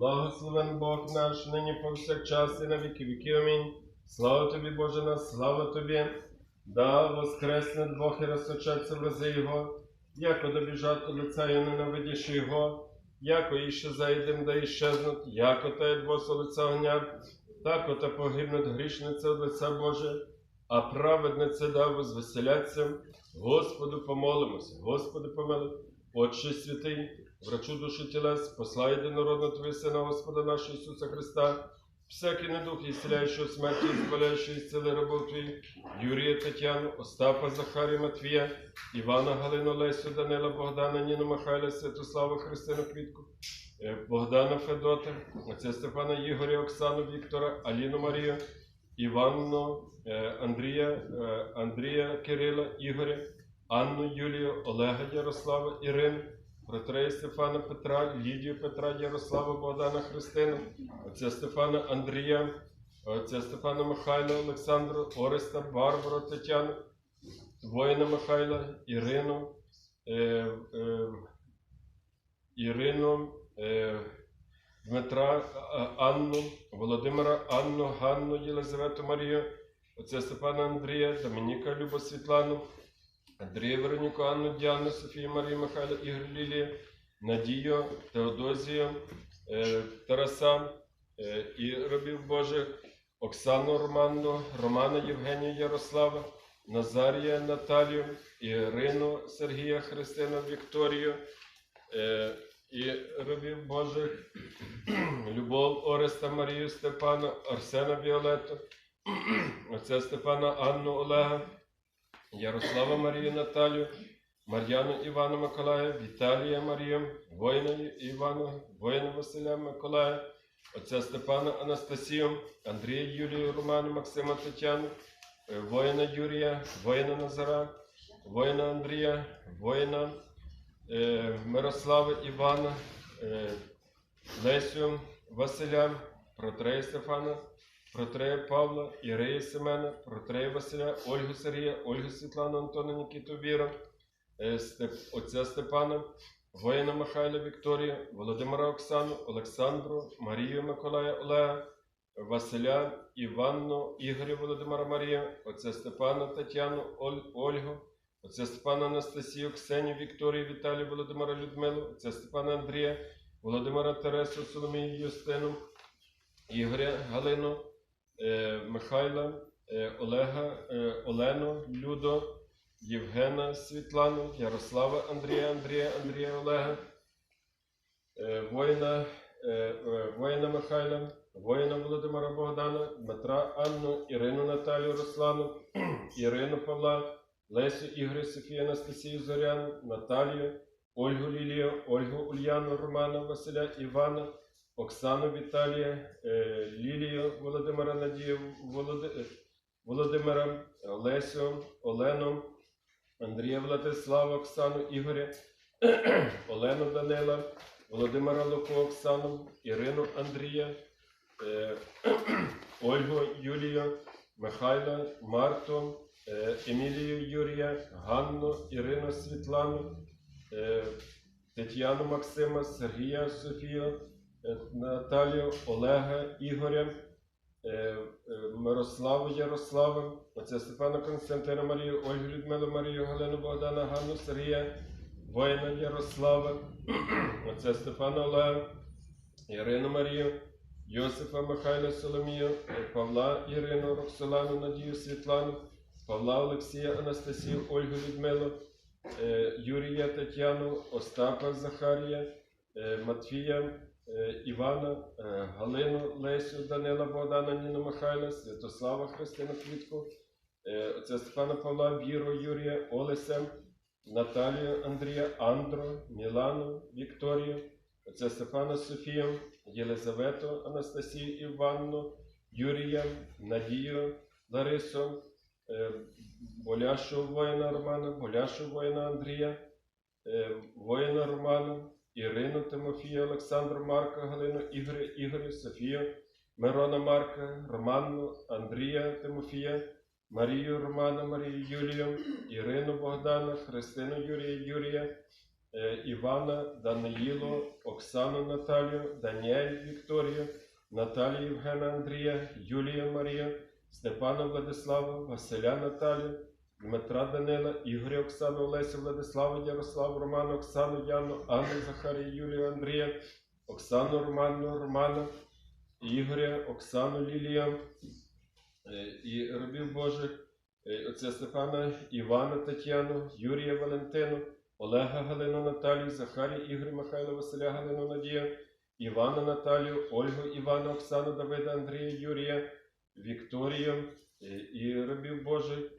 Благословен Бог наш, нині повсякчас і на віки віки. Амінь. Слава тобі, Боже наш, слава тобі. Да воскресне двох і розсочаться врази Його, яко добіжати лиця і ненавидіш Його, яко іще зайдем, да іщезнуть, яко та двоса лиця огнят, тако та погибнуть грішниця від лиця Боже, а праведниця да возвеселяться. Господу помолимося, Господи помилуй. Отче святий, врачу душі тілес, посла єдинородного Твого Сина, Господа нашого Ісуса Христа, всякий недух, ісцеляючого смерті, зболяючого ісцели рабов Твоїх, Юрія Тетяну, Остапа Захарія Матвія, Івана Галину Лесю, Данила Богдана, Ніну Михайла, Святослава Христину Квітку, е, Богдана Федота, отця Степана Ігоря, Оксану Віктора, Аліну Марію, Іванну, е, Андрія, е, Андрія Кирила, Ігоря, Анну Юлію, Олега Ярослава, Ірину, Протрея Стефана Петра, Лідію Петра, Ярослава, Богдана Христину, отця Стефана Андрія, отця Стефана Михайла, Олександру, Ореста, Барбару, Тетяну, воїна Михайла, Ірину, е, е, Ірину, е, Дмитра, Анну, Володимира, Анну, Ганну, Єлизавету Марію, отця Степана Андрія, Домініка Любу Світлану, Андрія Вероніку, Анну, Діану, Софію, Марію, Михайла, Ігор Лілію, Надію, Теодозію, е, Тараса е, і рабів Божих, Оксану Романну, Романа Євгенія Ярослава, Назарія Наталію, Ірину Сергія Христину Вікторію е, і рабів Божих, Любов Ореста Марію Степана, Арсена Віолету, отця Степана Анну Олега, Ярослава Марію Наталію, Мар'яну Івана Миколая, Віталія Марію, воїна Івана, воїна Василя Миколая, отця Степана Анастасію, Андрія Юлію Роману, Максима Тетяну, е, воїна Юрія, воїна Назара, воїна Андрія, воїна е, Мирослава Івана, е, Лесю Василя, Протрея Стефана, Протрея Павла, Ірея Семена, Протрея Василя, Ольгу Сергія, Ольгу Світлану Антона Нікіту Віра, е, отця Степана, воїна Михайла Вікторія, Володимира Оксану, Олександру, Марію Миколая Олега, Василя, Іванну, Ігоря Володимира Марія, отця Степана Тетяну, Оль- Ольгу, отця Степана Анастасію, Ксенію, Вікторію, Віталію, Володимира Людмилу, отця Степана Андрія, Володимира Тересу, Соломію Юстину, Ігоря Галину, Михайла, е, Олега, е, Олену, Людо, Євгена Світлану, Ярослава Андрія, Андрія, Андрія Олега, е, воїна, е, е, воїна Михайла, воїна Володимира Богдана, Дмитра Анну, Ірину Наталію Руслану, Ірину Павла, Лесю Ігоря Софію Анастасію Зоряну, Наталію, Ольгу Лілію, Ольгу Ульяну, Романа, Василя Івана, Оксану Віталія, е, Лілію Володимира Надію, е, Володимира, Лесю, Олену, Андрія Владислава, Оксану Ігоря, Олену Данила, Володимира Луку, Оксану, Ірину Андрія, е, Ольгу Юлію, Михайла, Марту, Емілію Юрія, Ганну, Ірину Світлану, Тетяну Максима, Сергія Софію, Наталію, Олега, Ігоря, е, е, Мирославу Ярослава, отця Степана Константина Марію, Ольгу Людмилу Марію, Галину Богдана, Ганну Сергія, воїна Ярослава, отця Стефана Олега, Ірину Марію, Йосифа Михайла Соломію, е, Павла Ірину, Роксолану, Надію Світлану, Павла Олексія, Анастасію, Ольгу Людмилу, е, Юрія Тетяну, Остапа Захарія, е, Матвія, е, Івана, е, Галину, Лесю, Данила, Богдана, Ніну Михайла, Святослава Христину Квітку, е, отця Степана Павла, Віру, Юрія, Олеся, Наталію, Андрія, Андру, Мілану, Вікторію, отця Стефана Софію, Єлизавету, Анастасію Іванну, Юрія, Надію, Ларису, е, Боляшу воїна Романа, Боляшу воїна Андрія, е, воїна Романа, Ірину Тимофія, Олександру Марка, Галину Ігоря, Ігорю, Софію, Мирона Марка, Романну, Андрія Тимофія, Марію Романа, Марію Юлію, Ірину Богдана, Христину Юрія Юрія, е, Івана, Даниїло, Оксану Наталію, Даніель Вікторію, Наталію Євгена Андрія, Юлію Марію, Степана Владислава, Василя Наталію, Дмитра Данила, Ігоря Оксану, Олесю Владиславу, Ярославу, Роману, Оксану, Яну, Анну, Захарію, Юлію, Андрія, Оксану Роману, Романа, Ігоря, Оксану Лілію е, і робів Божих, е, отця Степана, Івана Тетяну, Юрія Валентину, Олега Галину Наталію, Захарія Ігоря Михайла Василя Галину Надію, Івана Наталію, Ольгу Івана, Оксану Давида, Андрія Юрія, Вікторію е, і робів Божих,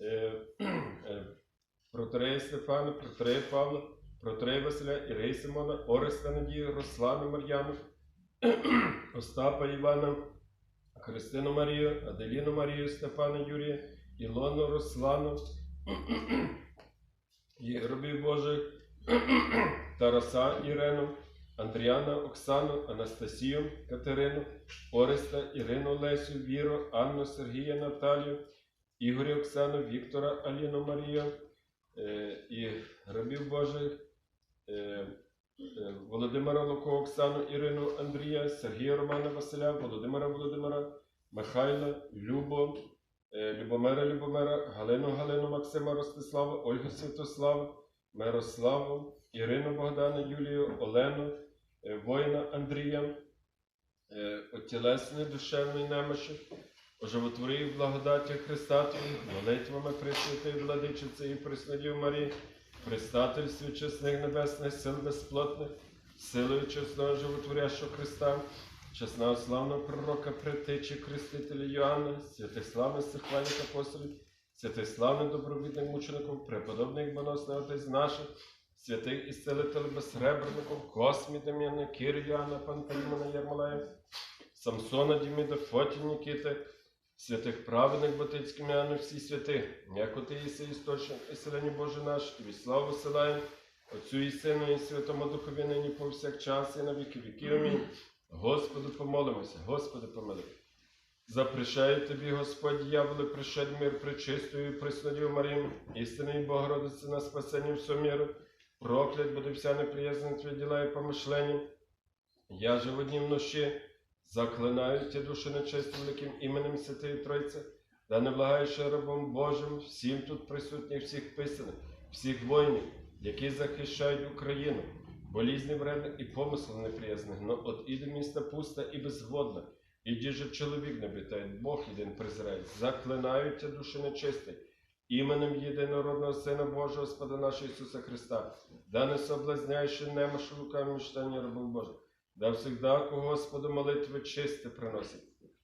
е, е, Протрея Стефана, Протрея Павла, Протрея Василя, Ірей Симона, Ореста Надію, Руслану Мар'яну, Остапа Івана, Христину Марію, Аделіну Марію, Степана Юрія, Ілону Руслану, робів Божих, Тараса Ірену, Андріана Оксану, Анастасію Катерину, Ореста Ірину Лесю, Віру, Анну Сергія Наталію, Ігоря Оксану, Віктора Аліну Марію е, і рабів Божих. е, е, Володимира Луко, Оксану Ірину Андрія, Сергія Романа Василя, Володимира Володимира, Михайла, Любо, Любомира Любомира, Галину Галину Максима Ростислава, Ольгу Святослава, Мирославу, Ірину Богдана, Юлію, Олену, воїна Андрія, е, отілесний душевний немощі, оживотворив в благодаті Христа Твої, молитвами Пресвятої Владичиці і Преснодів Марії, Пристательстві чесних небесних сил безплотних, силою чесного животворящого Христа, чесного славного пророка Притичі, Крестителя Йоанна, святих славних сихвальних апостолів, святих славних добровідних мучеників, преподобних боносних отець наших, святих ісцелителів безсребреників, Космі Дем'яна, Кир Йоанна, Пантелеймона Ярмолая, Самсона Діміда, Фоті Нікіти, святих праведних Батицьким Іоанну, всі святи, яко ти єси істочник і селені Боже наш, тобі славу силаєм, Отцю і Сину і Святому Духові нині повсякчас і на віки віків. Амінь. Господу помолимося, Господи помилуй. Запрещаю тобі, Господь, дьяволи, пришед мир пречистою і приснодів Марію, істинний Богородиці на спасення всього міру. Проклят буде вся неприязна твої діла і помишлення. Я же в одній вночі заклинаю ті душі нечисті великим іменем Святої Тройці, да не благаючи рабом Божим, всім тут присутніх, всіх писаних, всіх воїнів, які захищають Україну, болізні вредних і помислів неприязних, но от іде міста пуста і безводна, і діже чоловік не битає, Бог єдин презирає, заклинають ті душі нечисті, іменем єдинородного Сина Божого, Господа нашого Ісуса Христа, да не соблазняючи немощу руками мечтання рабов Божих, да всегда ко Господу молитви чисте приносить.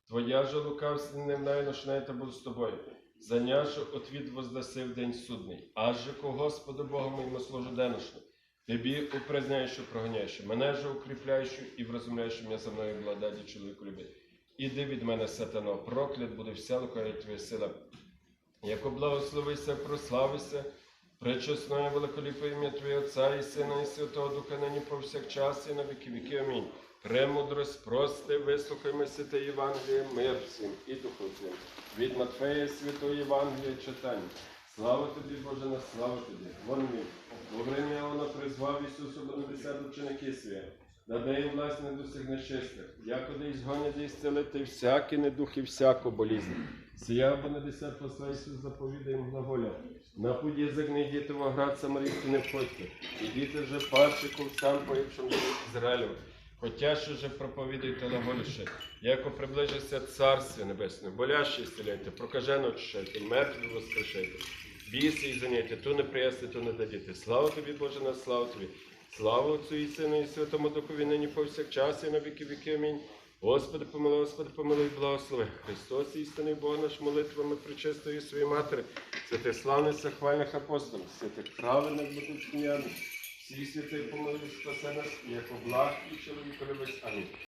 Твоя же лукавство не найношне та буду з тобою. Заняше отвід воздаси день судний. Аж же ко Господу Богу моєму служу деношно. Тобі упраздняючи, прогоняючи, мене же укріпляючи і вразумляючи мене за мною благодаті чоловіку любить. Іди від мене, сатано, проклят буде вся лукаві твоя сила. Яко благословися, прославися, пречесное великоліпе ім'я Твоє Отця і Сина, і Святого Духа, нині повсякчас і на віки віки. Амінь. Премудрость, прости, вислухаймо святе Євангеліє, мир всім і духу всім. Від Матфея Святої Євангелія читання. Слава тобі, Боже, на славу тобі. Вон він. Время вона призвав Ісусу до небеса до ученики свої. Даде їм власне до всіх нечистих. Якоди ізгонять і зцілити всякі недух і всяку болізнь. Сія бо на десят посла Ісус заповідає їм. На путь язик не йдіте в оград Самарійську не входьте. Ідіть же парчиком сам поївшим Ізраїлем. Хотя що же проповідуйте глаголіше, яко приближиться Царствие Небесне, боляще ісцеляйте, прокажено очищайте, мертві воскрешайте, біси і заняйте, то не приясти, то не дадіте. Слава тобі, Боже, на славу тобі. Слава Отцю і Сину і Святому Духові, нині повсякчас і на віки віки. Амінь. Господи, помилуй, Господи, помилуй, благослови. Христос, істинний Бог наш, молитвами причистої своєї матері, святих славних захвальних апостолів, святих праведних бутичкінян, всіх святих помилуй, спасе нас, як благ і чоловіка любить. Амінь.